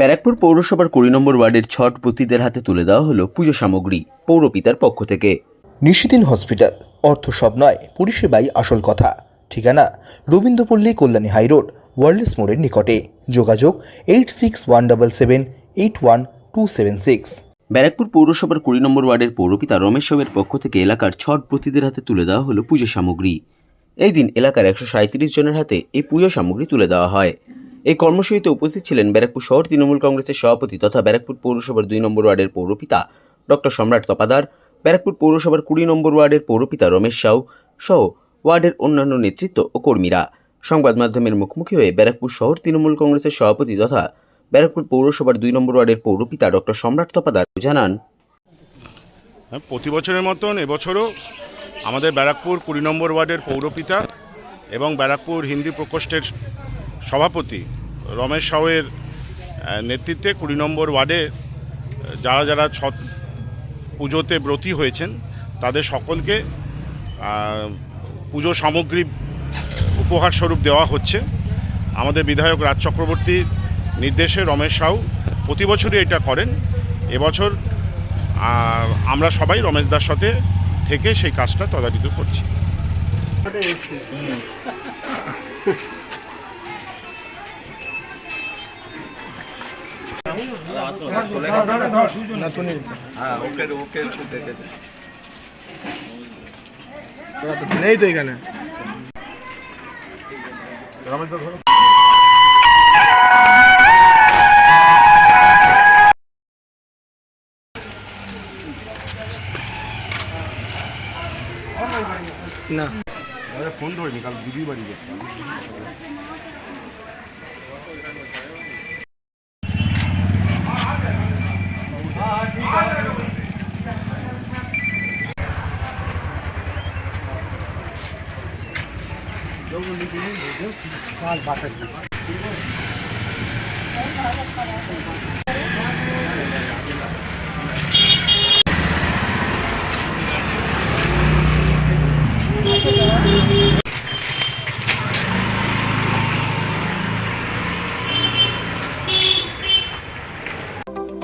ব্যারাকপুর পৌরসভার কুড়ি নম্বর ওয়ার্ডের ছট পতিদের হাতে তুলে দেওয়া হলো পুজো সামগ্রী পৌরপিতার পক্ষ থেকে। নিশিদিন হসপিটাল অর্থ সব নয় পরিষেবাই আসল কথা। ঠিকানা রবীন্দ্রপল্লী কল্যাণী হাইরোড ওয়ার্ল্ডস মোড়ের নিকটে। যোগাযোগ eight six one double seven eight one two seven six. Barrackpore পৌরসভার কুড়ি নম্বর ওয়ার্ডের পৌরপিতা রমেশ সাহের পক্ষ থেকে এলাকার ছট পতিদের হাতে তুলে দেওয়া হলো পুজো সামগ্রী। এই দিন এলাকার একশো সাঁত্রিশ জনের হাতে এই পুজো সামগ্রী তুলে দেওয়া হয়। এই কর্মসূচিতে উপস্থিত ছিলেন ব্যারাকপুর শহর তৃণমূল কংগ্রেসের সভাপতি তথা ব্যারাকপুর পৌরসভার দুই নম্বর ওয়ার্ডের পৌরপিতা ডক্টর সম্রাট তপাদার, ব্যারাকপুর পৌরসভার কুড়ি নম্বর ওয়ার্ডের পৌরপিতা রমেশ সাউ সহ ওয়ার্ডের অন্যান্য নেতৃত্ব ও কর্মীরা। সংবাদ মাধ্যমের মুখোমুখি হয়ে ব্যারাকপুর শহর তৃণমূল কংগ্রেসের সভাপতি তথা ব্যারাকপুর পৌরসভার দুই নম্বর ওয়ার্ডের পৌরপিতা ডক্টর সম্রাট তপাদার জানান। হ্যাঁ প্রতি বছরের মতন এবছরও আমাদের ব্যারাকপুর কুড়ি নম্বর ওয়ার্ডের পৌরপিতা এবং ব্যারাকপুর হিন্দি প্রকোষ্ঠের সভাপতি রমেশ সাউয়ের নেতৃত্বে কুড়ি নম্বর ওয়ার্ডে যারা যারা ছট, পুজোতে ব্রতী হয়েছেন, তাদের সকলকে পুজো সামগ্রী উপহার স্বরূপ দেওয়া হচ্ছে। আমাদের বিধায়ক রাজ চক্রবর্তীর নির্দেশে রমেশ সাউ প্রতি বছরই এটা করেন। এবছর আমরা সবাই রমেশ দার সাথে থেকে সেই কাজটা তদারিত করছি। নেই তো এখানে না ফোন ধরিনি কাল দিদির বাড়ি গেছিলাম। बासठ